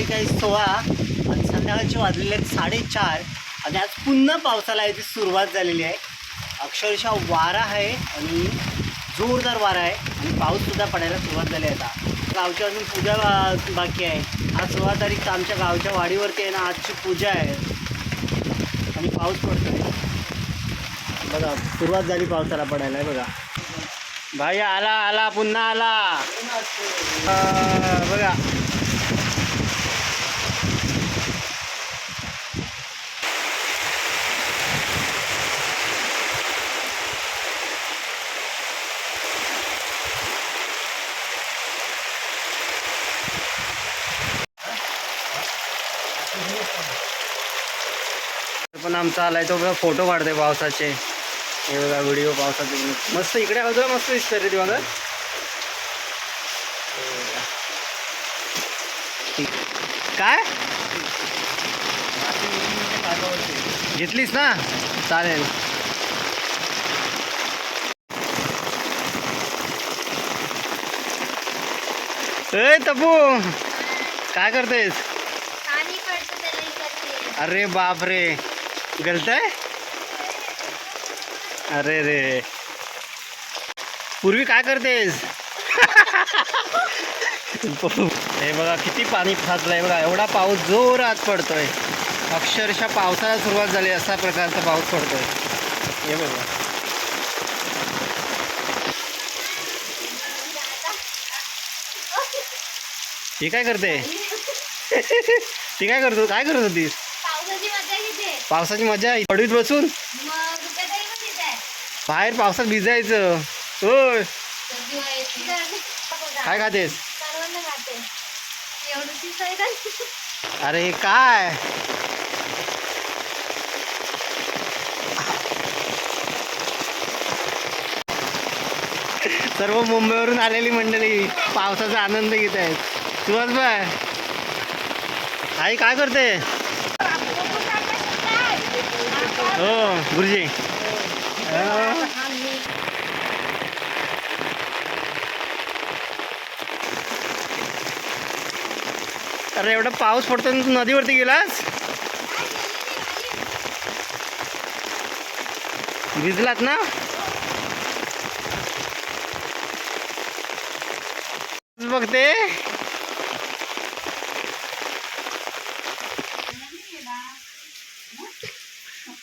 तारीख आहे सोळा आणि संध्याकाळचे वाजलेले आहेत साडेचार. आणि आज पुन्हा पावसाला याची सुरुवात झालेली आहे. अक्षरशः वारा आहे आणि जोरदार वारा आहे आणि पाऊससुद्धा पडायला सुरुवात झाली आहे आता. गावची अजून पूजा बा- बाकी आहे. आज सोळा तारीख आमच्या गावच्या वाडीवरती आहे ना आजची पूजा आहे. आणि पाऊस पडतो बघा सुरुवात झाली पावसाला पडायला आहे बघा. भाई आला आला पुन्हा आला. बघा. आमचा आलाय तो बघा फोटो काढतोय पावसाचे. हे बघा व्हिडिओ पावसाचे. मस्त इकडे होतो मस्त दिसतंय रे ते बघा काय? घेतलीस ना? चालेल. ए तपू काय करतेस. अरे बाप रे गलतय? अरे रे. पूर्वी काय करतेस? हे बघा किती पाणी साचलंय बघा. एवढा पाऊस जोरात पडतोय. अक्षरशः पावसाला सुरुवात झाली असा प्रकारचा पाऊस पडतोय. हे बघा. ती काय करते? ती काय करतो? काय करत होतीस? पावसाची मजा आहे. पडवीत बसून. बाहेर पावसात भिजायचं. होय. काय खातेस. अरे काय? सर्व मुंबईवरून आलेली मंडळी पावसाचा आनंद घेत आहेत. सुहास बाय आई काय करते? हो गुरुजी. अरे एवढा पाऊस पडतो तू नदीवरती गेलास? भिजलात ना? बघते.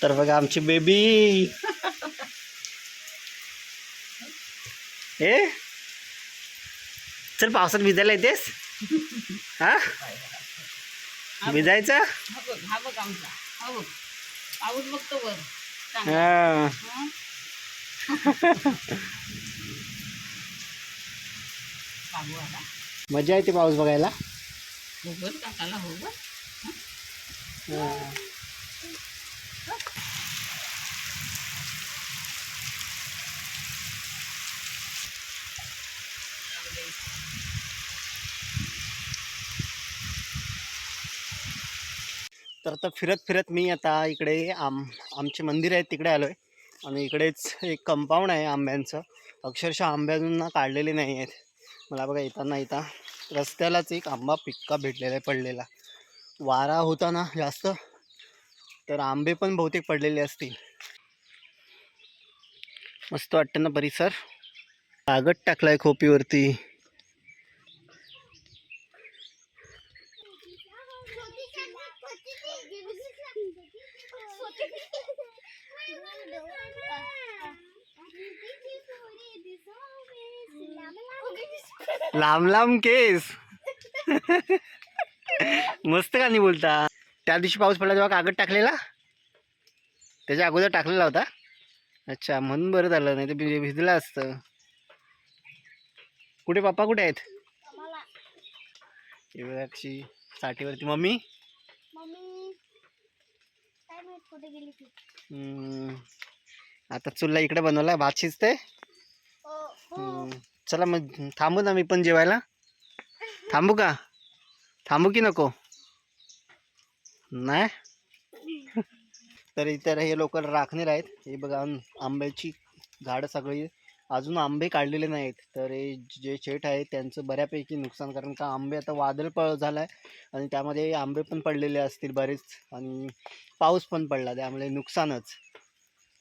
तर बघा आमची बेबी. ए? चल पावसात भिजायला येतेस? हा? भिजायचं? हा मजा येते पाऊस बघायला. हो. तर आता फिरत फिरत मी आता इकडे आम आमचे मंदिर आहे तिकडे आलो आहे आणि इकडेच एक कंपाऊंड आहे आंब्यांचं. अक्षरशः आंबे काढलेले नाही आहेत. मला बघा येताना येता रस्त्यालाच एक आंबा पिक्का भेटलेला आहे पडलेला. वारा होता ना जास्त. तर आंबे पण बहुतेक पडलेले असतील. मस्त वाटतं ना परिसर? कागद टाकलाय खोपीवरती. लांब लांब केस. मस्त का नाही बोलता? त्या दिवशी पाऊस पडला तेव्हा कागद टाकलेला? त्याच्या अगोदर टाकलेला होता. अच्छा म्हणून बरं झालं नाही तर भि- भिजलं असतं. कुठे पप्पा कुठे आहेत? साठीवरती मम्मी? ती. आता चुल्ला इकडे बनवला भात शिजते हो हो. चला मग थांबू ना मी पण जेवायला. थांबू का? थांबू की नको? नाही? तर इतर हे लोक राखणीर आहेत. हे बघा आंब्याची झाडं सगळी अजून आंबे काढलेले नाहीत. तर हे जे शेठ आहेत त्यांचं बऱ्यापैकी नुकसान कारण का आंबे आता वादळ प झाला आहे आणि त्यामध्ये आंबे पण पडलेले असतील बरेच आणि पाऊस पण पडला त्यामुळे नुकसानच.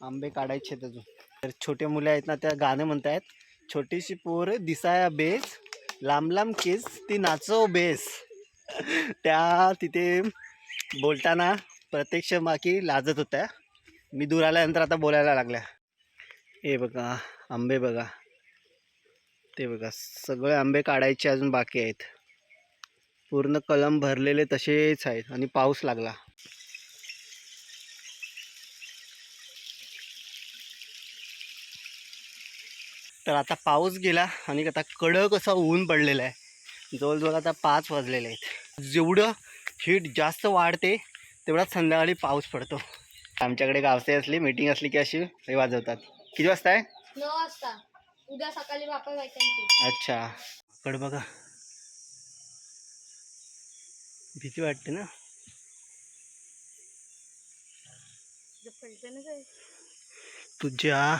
आंबे काढायचे आहेत अजून. तर छोटे मुले आहेत ना त्या गाणं म्हणतायत छोटीशी पोर दिसाया बेस लांब लांब केस ती नाचव बेस. त्या तिथे बोलताना प्रत्यक्ष बाकी लाजत होत्या. मी दूर आल्यानंतर आता बोलायला लागल्या. हे बघा आंबे बघा. ते बघा सगळे आंबे काढायचे अजून बाकी आहेत. पूर्ण कलम भरलेले तसेच आहेत आणि पाऊस लागला. तर आता पाऊस गेला आणि आता कडक असा ऊन पडलेला आहे. जवळजवळ आता पाच वाजलेले आहेत. जेवढं हीट जास्त वाढते तेवढाच संध्याकाळी पाऊस पडतो. आमच्याकडे गावसे असली मीटिंग असली की अशी हे वाजवतात. किती वाजता आहे? नऊ वाजता. उद्या सकाळी अच्छा. कड बघा. भीती वाटते ना? तुझ्या